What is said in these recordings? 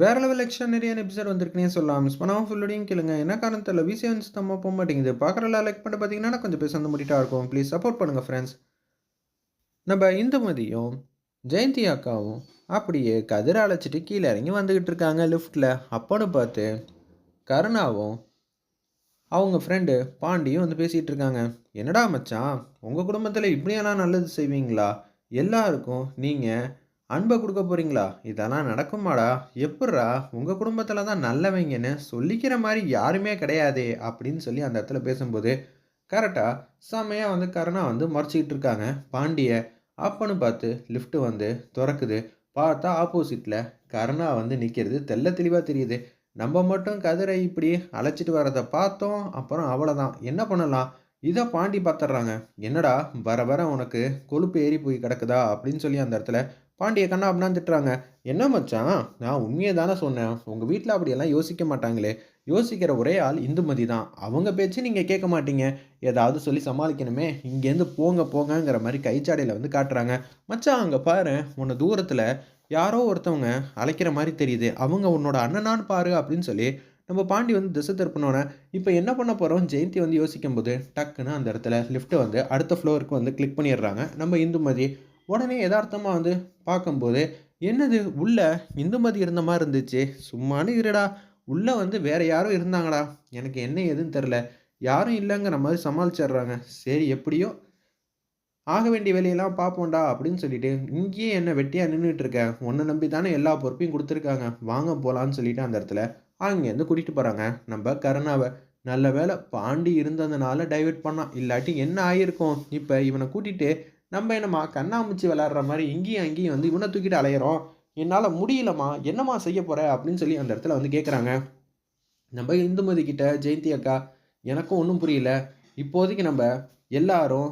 வேற level எக்ஸ்ட்ரானரியான episode வந்திருக்குனே சொல்லலாம். மிஸ் பண்ணாமல் ஃபுல்லோடையும் கேளுங்க. என்ன காரணத்தில்? விசி வந்து சுத்தமாக போக மாட்டேங்குது. பார்க்குறல லைக் பண்ணி பார்த்தீங்கன்னா கொஞ்சம் பேச வந்து முடிட்டா இருக்கும். ப்ளீஸ் சப்போர்ட் பண்ணுங்கள் ஃப்ரெண்ட்ஸ் நம்ம இந்துமதியும் ஜெயந்தி அக்காவும் அப்படியே கதிரை அழைச்சிட்டு கீழே இறங்கி வந்துக்கிட்டு இருக்காங்க லிஃப்ட்டில் அப்போன்னு பார்த்து கருணாவும் அவங்க ஃப்ரெண்டு பாண்டியும் வந்து பேசிகிட்டு இருக்காங்க. என்னடா மச்சான்? உங்கள் குடும்பத்தில் இப்படியெல்லாம் நல்லது செய்வீங்களா? எல்லாருக்கும் நீங்கள் அன்பை கொடுக்க போகிறீங்களா இதெல்லாம் நடக்குமாடா? எப்பட்றா உங்கள் குடும்பத்தில் தான் நல்லவங்கன்னு சொல்லிக்கிற மாதிரி யாருமே கிடையாதே அப்படின்னு சொல்லி அந்த இடத்துல பேசும்போது கரெக்டாக செம்மையாக வந்து கருணா வந்து மறைச்சிக்கிட்டு இருக்காங்க. பாண்டிய அப்பன்னு பார்த்து லிஃப்ட்டு வந்து திறக்குது. பார்த்தா ஆப்போசிட்டில் கருணா வந்து நிற்கிறது தெள்ள தெளிவாக தெரியுது. நம்ம மட்டும் கதிரை இப்படி அழைச்சிட்டு வரதை பார்த்தோம். அப்புறம் அவ்வளோதான் என்ன பண்ணலாம்? இதை பாண்டி பார்த்துட்றாங்க என்னடா வர வர உனக்கு கொழுப்பு ஏறி போய் கிடக்குதா? அப்படின்னு சொல்லி அந்த இடத்துல பாண்டிய கண்ணா அப்படின்னா திட்டுறாங்க என்ன மச்சான் நான் உண்மையை தானே சொன்னேன். உங்கள் வீட்டில் அப்படியெல்லாம் யோசிக்க மாட்டாங்களே. யோசிக்கிற ஒரே ஆள் இந்துமதி தான். அவங்க பேச்சு நீங்கள் கேட்க மாட்டீங்க. ஏதாவது சொல்லி சமாளிக்கணுமே. இங்கேருந்து போங்க போங்கங்கிற மாதிரி கைச்சாடையில் வந்து காட்டுறாங்க. மச்சான் அங்கே பாரு உன்னை தூரத்தில் யாரோ ஒருத்தவங்க அழைக்கிற மாதிரி தெரியுது. அவங்க உன்னோட அண்ணனான்னு பாரு அப்படின்னு சொல்லி நம்ம பாண்டி வந்து திசை திருப்பினோன்னே இப்போ என்ன பண்ண போகிறோம் ஜெயந்தி வந்து யோசிக்கும் போது டக்குன்னு அந்த இடத்துல லிஃப்ட்டை வந்து அடுத்த ஃப்ளோருக்கு வந்து கிளிக் பண்ணிடுறாங்க. நம்ம இந்துமதி உடனே யதார்த்தமாக வந்து பார்க்கும்போது என்னது உள்ள இந்துமதி இருந்த மாதிரி இருந்துச்சு. சும்மானு இருடா. உள்ளே வந்து வேற யாரும் இருந்தாங்கடா. எனக்கு என்ன ஏதுன்னு தெரில யாரும் இல்லைங்கிற மாதிரி சமாளிச்சிடுறாங்க. சரி எப்படியோ ஆக வேண்டிய வேலையெல்லாம் பார்ப்போம்டா அப்படின்னு சொல்லிட்டு இங்கேயே என்ன வெட்டியாக நின்றுட்டு இருக்க. உன்னை நம்பி தானே எல்லா பொறுப்பையும் கொடுத்துருக்காங்க. வாங்க போகலான்னு சொல்லிட்டு அந்த இடத்துல அங்கேருந்து கூட்டிகிட்டு போகிறாங்க நம்ம கருணாவை நல்ல வேலை பாண்டி இருந்ததுனால டைவெர்ட் பண்ணான். இல்லாட்டி என்ன ஆகியிருக்கும் இப்போ இவனை கூட்டிகிட்டு நம்ம என்னம்மா கண்ணாமூச்சி விளாட்ற மாதிரி இங்கேயும் அங்கேயும் வந்து இவனை தூக்கிட்டு அலையிறோம். என்னால் முடியலம்மா என்னம்மா செய்ய போகிற அப்படின்னு சொல்லி அந்த இடத்துல வந்து கேட்குறாங்க நம்ம இந்துமதி கிட்ட ஜெயந்தி அக்கா எனக்கும் ஒன்றும் புரியல. இப்போதைக்கு நம்ம எல்லாரும்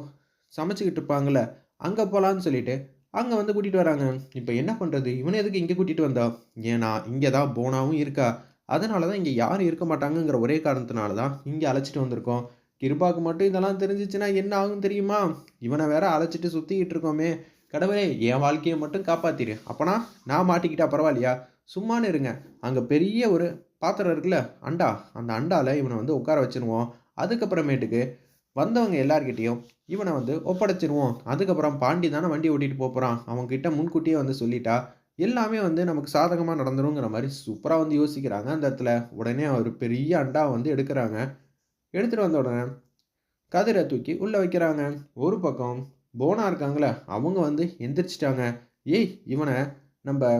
சமைச்சிக்கிட்டு இருப்பாங்கள்ல அங்கே போகலான்னு சொல்லிட்டு அங்கே வந்து கூட்டிகிட்டு வராங்க. இப்போ என்ன பண்ணுறது இவனை எதுக்கு இங்கே கூட்டிகிட்டு வந்தா? ஏன்னா இங்கே தான் போனாவும் இருக்கா. அதனால தான் இங்கே யாரும் இருக்க மாட்டாங்கங்கிற ஒரே காரணத்தினால தான் இங்கே அழைச்சிட்டு வந்திருக்கோம். கிருபாக்கு மட்டும் இதெல்லாம் தெரிஞ்சிச்சுன்னா என்ன ஆகும் தெரியுமா? இவனை வேற அழைச்சிட்டு சுற்றிக்கிட்டு இருக்கோமே. கடவுளே என் வாழ்க்கையை மட்டும் காப்பாத்திரு. அப்போனா நான் மாட்டிக்கிட்டா பரவாயில்லையா? சும்மானு இருங்க. அங்கே பெரிய ஒரு பாத்திரம் இருக்குல்ல அண்டா. அந்த அண்டாவில் இவனை வந்து உட்கார வச்சிருவோம். அதுக்கப்புறமேட்டுக்கு வந்தவங்க எல்லார்கிட்டேயும் இவனை வந்து ஒப்படைச்சிருவோம். அதுக்கப்புறம் பாண்டி தானே வண்டி ஓட்டிகிட்டு போகிறான் அவங்ககிட்ட முன்கூட்டியே வந்து சொல்லிட்டா எல்லாமே வந்து நமக்கு சாதகமாக நடந்துருங்கிற மாதிரி சூப்பராக வந்து யோசிக்கிறாங்க. அந்த இடத்துல உடனே அவர் பெரிய அண்டா வந்து எடுக்கிறாங்க. எடுத்துகிட்டு வந்த உடனே கதிரை தூக்கி உள்ளே வைக்கிறாங்க. ஒரு பக்கம் போனா இருக்காங்களே அவங்க வந்து எந்திரிச்சிட்டாங்க. ஏய் இவனை நம்ம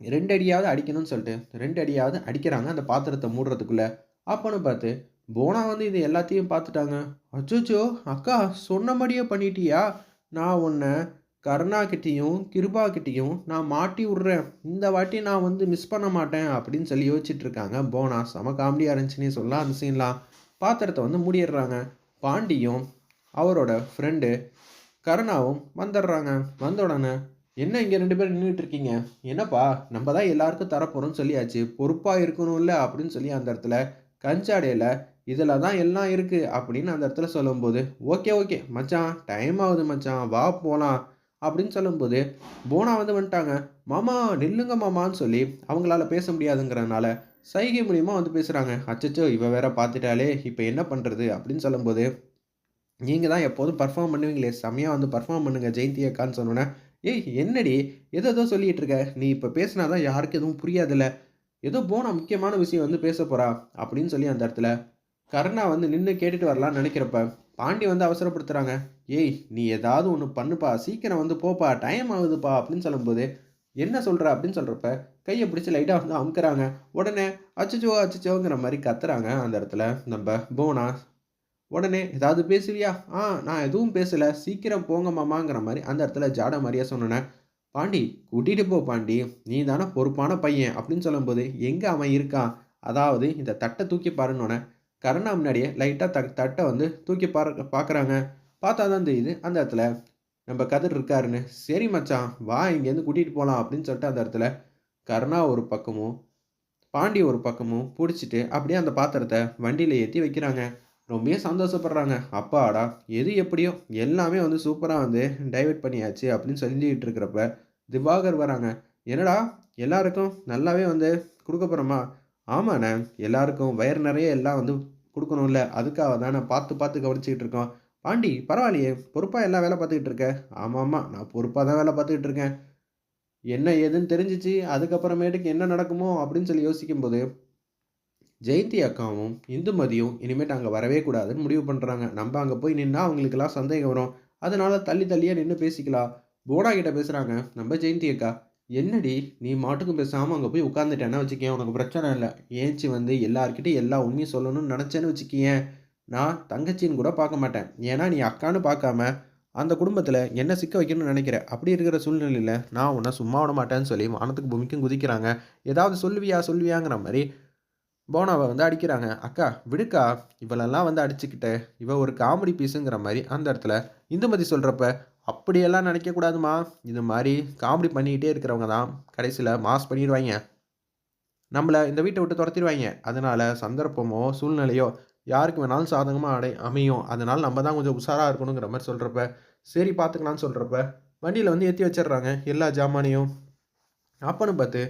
ரெண்டு அடியாவது அடிக்கணும்னு சொல்லிட்டு ரெண்டு அடியாவது அடிக்கிறாங்க அந்த பாத்திரத்தை மூடுறதுக்குள்ளே. அப்போன்னு பார்த்து போனா வந்து இது எல்லாத்தையும் பார்த்துட்டாங்க. அச்சோச்சோ அக்கா சொன்ன மாதிரியே பண்ணிட்டியா? நான் உன்னை கருணாக்கிட்டேயும் கிருபாக்கிட்டேயும் நான் மாட்டி விட்றேன். இந்த வாட்டி நான் வந்து மிஸ் பண்ண மாட்டேன் அப்படின்னு சொல்லி யோசிச்சுட்டு இருக்காங்க போனா செம காமெடியாக இருந்துச்சுன்னே சொல்லலாம். அந்த சீன்லாம் பாத்திரத்தை வந்து மூடிடுறாங்க. பாண்டியும் அவரோட ஃப்ரெண்டு கருணாவும் வந்துடுறாங்க. வந்த உடனே என்ன இங்கே ரெண்டு பேரும் நின்றுட்டு இருக்கீங்க என்னப்பா நம்ம தான் எல்லாருக்கும் தரப்போகிறோம்னு சொல்லியாச்சு. பொறுப்பாக இருக்கணும்ல? அப்படின்னு சொல்லி அந்த இடத்துல கஞ்சாடையில் இதில் தான் எல்லாம் இருக்குது அப்படின்னு அந்த இடத்துல சொல்லும்போது ஓகே ஓகே மச்சான் டைம் ஆகுது மச்சான். வா போகலாம் அப்படின்னு சொல்லும்போது போனா வந்து வந்துட்டாங்க. மாமா நில்லுங்க மாமான்னு சொல்லி அவங்களால பேச முடியாதுங்கிறதுனால சைகை மூலியமாக வந்து பேசுகிறாங்க அச்சச்சோ இவ வேற பார்த்துட்டாலே இப்போ என்ன பண்ணுறது அப்படின்னு சொல்லும்போது நீங்கள் தான் எப்போதும் பர்ஃபார்ம் பண்ணுவீங்களே செம்மையாக வந்து பர்ஃபார்ம் பண்ணுங்கள் ஜெயந்தி அக்கான்னு சொன்னோன்னே ஏய் என்னடி? ஏதோ ஏதோ சொல்லிகிட்டு இருக்க. நீ இப்போ பேசினா தான் யாருக்கு எதுவும் புரியாதில்ல. ஏதோ போன முக்கியமான விஷயம் வந்து பேச போகிறா அப்படின்னு சொல்லி அந்த இடத்துல கருணா வந்து நின்று கேட்டுட்டு வரலான்னு நினைக்கிறப்ப பாண்டி வந்து அவசரப்படுத்துகிறாங்க ஏய் நீ ஏதாவது ஒன்று பண்ணுப்பா. சீக்கிரம் வந்து போப்பா. டைம் ஆகுதுப்பா அப்படின்னு சொல்லும்போது என்ன சொல்கிற அப்படின்னு சொல்கிறப்ப கையை பிடிச்சி லைட்டாக வந்து அமுக்கிறாங்க. உடனே அச்சச்சோ அச்சச்சோங்கிற மாதிரி கத்துறாங்க அந்த இடத்துல. நம்ம போனா உடனே ஏதாவது பேசுவியா? ஆ நான் எதுவும் பேசலை. சீக்கிரம் போங்க மாமாங்கிற மாதிரி அந்த இடத்துல ஜாட மாதிரியா சொன்னேன் பாண்டி கூட்டிகிட்டு போ பாண்டி. நீ தானே பொறுப்பான பையன் அப்படின்னு சொல்லும்போது எங்கே அவன் இருக்கான்? அதாவது இந்த தட்டை தூக்கி பாருன்னொன்னே கருணா முன்னாடியே லைட்டாக த தட்டை வந்து தூக்கி பார்க்க பார்க்குறாங்க பார்த்தா தான் தெரியுது அந்த இடத்துல நம்ம கதிர் இருக்காருன்னு. சரி மச்சான் வா இங்கேருந்து கூட்டிகிட்டு போகலாம் அப்படின்னு சொல்லிட்டு அந்த இடத்துல கருணா ஒரு பக்கமும் பாண்டி ஒரு பக்கமும் பிடிச்சிட்டு அப்படியே அந்த பாத்திரத்தை வண்டியில் ஏற்றி வைக்கிறாங்க. ரொம்ப சந்தோஷப்படுறாங்க. அப்பாடா எது எப்படியோ எல்லாமே வந்து சூப்பராக வந்து டைவெர்ட் பண்ணியாச்சு அப்படின்னு சொல்லிட்டு இருக்கிறப்ப திவாகர் வராங்க. என்னடா எல்லாருக்கும் நல்லாவே வந்து கொடுக்க போகிறோமா ஆமாண்ணே எல்லாருக்கும் வயர் நிறைய எல்லாம் வந்து கொடுக்கணும்ல. அதுக்காக தானே பார்த்து பார்த்து கவனிச்சிக்கிட்டு இருக்கோம். பாண்டி பரவாயில்லையே. பொறுப்பாக எல்லாம் வேலை பார்த்துக்கிட்டு இருக்க? ஆமாம் ஆமாம் நான் பொறுப்பாக தான் வேலை பார்த்துக்கிட்டு இருக்கேன். என்ன ஏதுன்னு தெரிஞ்சிச்சு. அதுக்கப்புறமேட்டுக்கு என்ன நடக்குமோ அப்படின்னு சொல்லி யோசிக்கும்போது ஜெயந்தி அக்காவும் இந்துமதியும் இனிமேட்டு அங்கே வரவே கூடாதுன்னு முடிவு பண்ணுறாங்க நம்ம அங்கே போய் நின்னா அவங்களுக்கெல்லாம் சந்தேகம் வரும். அதனால தள்ளி தள்ளியே நின்று பேசிக்கலாம். போனா கிட்ட பேசுகிறாங்க நம்ம ஜெயந்தி அக்கா. என்னடி நீ மாட்டுக்கும் பேசாமல் அங்கே போய் உட்காந்துட்டேன்னா வச்சுக்கேன் உனக்கு பிரச்சனை இல்லை. ஏன்ச்சி வந்து எல்லாருக்கிட்டையும் எல்லா உண்மையும் சொல்லணும்னு நினச்சேன்னு வச்சுக்கியேன் நான் தங்கச்சின்னு கூட பார்க்க மாட்டேன். ஏன்னா நீ அக்கான்னு பார்க்காம அந்த குடும்பத்தில் என்ன சிக்க வைக்கணும்னு நினைக்கிற? அப்படி இருக்கிற சூழ்நிலையில் நான் உன்னை சும்மா விட மாட்டேன்னு சொல்லி வானத்துக்கு பூமிக்கும் குதிக்கிறாங்க. ஏதாவது சொல்லுவியா சொல்லுவியாங்கிற மாதிரி போனாவை வந்து அடிக்கிறாங்க. அக்கா விடுக்கா. இவளெல்லாம் வந்து அடிச்சுக்கிட்டு இவள் ஒரு காமெடி பீஸுங்கிற மாதிரி அந்த இடத்துல இந்துமதி சொல்கிறப்ப அப்படியெல்லாம் நினைக்கக்கூடாதுமா. இது மாதிரி காமெடி பண்ணிக்கிட்டே இருக்கிறவங்க தான் கடைசியில் மாஸ் பண்ணிடுவாங்க. நம்மளை இந்த வீட்டை விட்டு துரத்திடுவாங்க. அதனால் சந்தர்ப்பமோ சூழ்நிலையோ யாருக்கு வேணாலும் சாதகமாக அடை அமையும். அதனால் நம்ம தான் கொஞ்சம் உஷாராக இருக்கணுங்கிற மாதிரி சொல்கிறப்ப சரி பார்த்துக்கலான்னு சொல்கிறப்ப வண்டியில் வந்து ஏற்றி வச்சிடுறாங்க. எல்லா ஜாமானையும். அப்பன்னு பார்த்து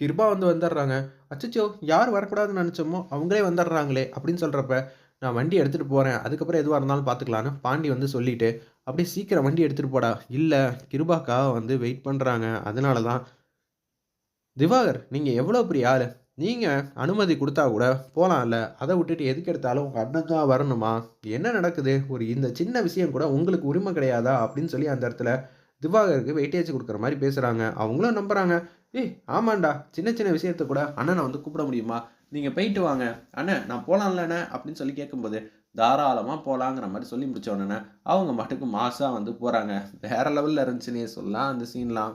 கிருபா வந்து வந்துடுறாங்க. அச்சச்சோ யார் வரக்கூடாதுன்னு நினச்சோமோ அவங்களே வந்துடுறாங்களே அப்படின்னு சொல்கிறப்ப நான் வண்டி எடுத்துகிட்டு போகிறேன் அதுக்கப்புறம் எதுவாக இருந்தாலும் பார்த்துக்கலான்னு பாண்டி வந்து சொல்லிட்டு அப்படியே சீக்கிரம் வண்டி எடுத்துகிட்டு போடா. இல்லை கிருபாக்காக வந்து வெயிட் பண்ணுறாங்க அதனால தான் திவாகர் நீங்கள் எவ்வளோ பெரிய ஆள்? நீங்கள் அனுமதி கொடுத்தா கூட போகலாம்ல அதை விட்டுட்டு எதுக்கு எடுத்தாலும் உங்கள் அண்ணன் தான் வரணுமா? என்ன நடக்குது? ஒரு இந்த சின்ன விஷயம் கூட உங்களுக்கு உரிமை கிடையாதா? அப்படின்னு சொல்லி அந்த இடத்துல திவாகருக்கு வெயிட்டேஜ் கொடுக்குற மாதிரி பேசுகிறாங்க அவங்களும் நம்புகிறாங்க ஏய் ஆமாண்டா. சின்ன சின்ன விஷயத்த கூட அண்ணனை வந்து கூப்பிட முடியுமா? நீங்கள் போயிட்டு வாங்க. அண்ணே நான் போகலாம்லண்ணே அப்படின்னு சொல்லி கேட்கும்போது தாராளமாக போகலாங்கிற மாதிரி சொல்லி முடிச்ச அவங்க மட்டுக்கு மாசாக வந்து போகிறாங்க வேற லெவலில் இருந்துச்சுன்னே சொல்லலாம் அந்த சீன்லாம்.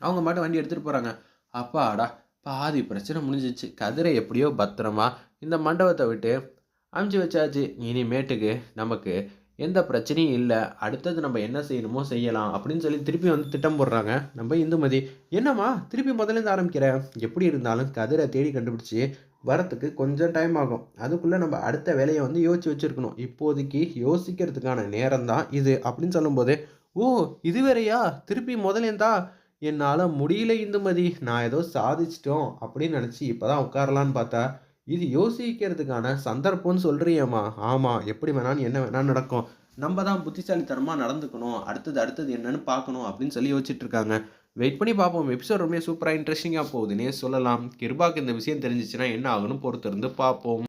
அவங்க மட்டும் வண்டி எடுத்துகிட்டு போகிறாங்க அப்பாடா பாதி பிரச்சனை முடிஞ்சிச்சு. கதிரை எப்படியோ பத்திரமா இந்த மண்டபத்தை விட்டு அமுச்சு வச்சாச்சு. இனிமேட்டுக்கு நமக்கு எந்த பிரச்சனையும் இல்லை அடுத்தது நம்ம என்ன செய்யணுமோ செய்யலாம் அப்படின்னு சொல்லி திருப்பி வந்து திட்டம் போடுறாங்க. நம்ம இந்துமதி என்னம்மா திருப்பி முதலேருந்து ஆரம்பிக்கிற? ஆரம்பிக்கிறேன் எப்படி இருந்தாலும் கதிரை தேடி கண்டுபிடிச்சி வரத்துக்கு கொஞ்சம் டைம் ஆகும். அதுக்குள்ளே நம்ம அடுத்த வேலையை வந்து யோசிச்சு வச்சுருக்கணும். இப்போதைக்கு யோசிக்கிறதுக்கான நேரம் தான் இது அப்படின்னு சொல்லும்போது ஓ இது வேறையா? திருப்பி முதலேருந்தா என்னால் முடியல இந்துமதி நான் ஏதோ சாதிச்சிட்டோம் அப்படின்னு நினச்சி இப்போ தான் உட்காரலான்னு பார்த்தா இது யோசிக்கிறதுக்கான சந்தர்ப்பம்னு சொல்கிறியம்மா ஆமாம் எப்படி வேணாலும் என்ன வேணாலும் நடக்கும். நம்ம தான் புத்திசாலித்தனமாக நடந்துக்கணும். அடுத்தது அடுத்தது என்னன்னு பார்க்கணும் அப்படின்னு சொல்லி யோசிச்சுட்டு இருக்காங்க வெயிட் பண்ணி பார்ப்போம். எபிசோட் ரொம்ப சூப்பராக இன்ட்ரெஸ்டிங்காக போகுதுன்னே சொல்லலாம். கிருபாக்கு இந்த விஷயம் தெரிஞ்சிச்சுன்னா என்ன ஆகுன்னு பொறுத்திருந்து பார்ப்போம்.